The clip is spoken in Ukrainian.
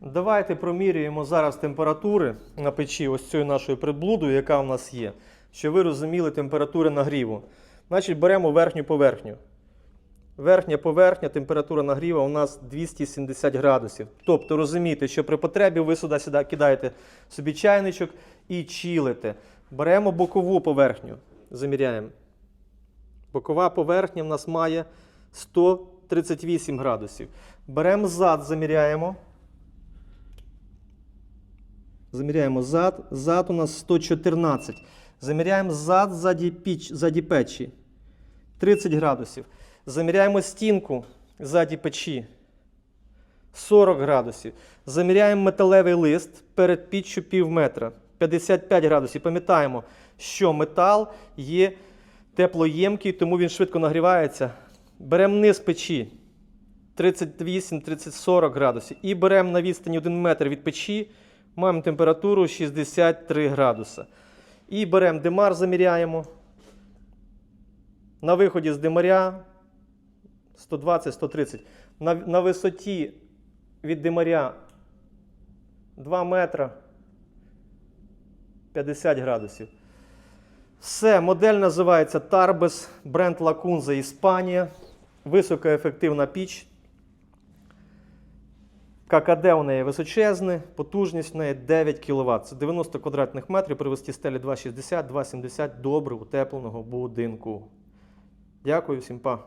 Давайте промірюємо зараз температури на печі ось цією нашою приблудою, яка у нас є, щоб ви розуміли температури нагріву. Значить, беремо верхню поверхню. Верхня поверхня, температура нагріву у нас 270 градусів. Тобто розумієте, що при потребі ви сюди, сюди кидаєте собі чайничок і чілите. Беремо бокову поверхню, заміряємо. Бокова поверхня в нас має 138 градусів. Беремо зад, заміряємо. Заміряємо зад. Зад у нас 114. Заміряємо зад ззаді, піч, ззаді печі. 30 градусів. Заміряємо стінку ззаді печі. 40 градусів. Заміряємо металевий лист перед піччю пів метра. 55 градусів. Пам'ятаємо, що метал є теплоємкий, тому він швидко нагрівається. Беремо низ печі 38-30-40 градусів. І беремо на відстані 1 метр від печі. Маємо температуру 63 градуса. І беремо димар, заміряємо. На виході з димаря 120-130. На, на висоті від димаря 2 метра 50 градусів. Все, модель називається Tarbes, бренд Lacunza Іспанія. Високоефективна піч. ККД у неї височезне, потужність у неї 9 кВт. Це 90 квадратних метрів привести стелі 2,60-2,70 добре утепленого будинку. Дякую всім па.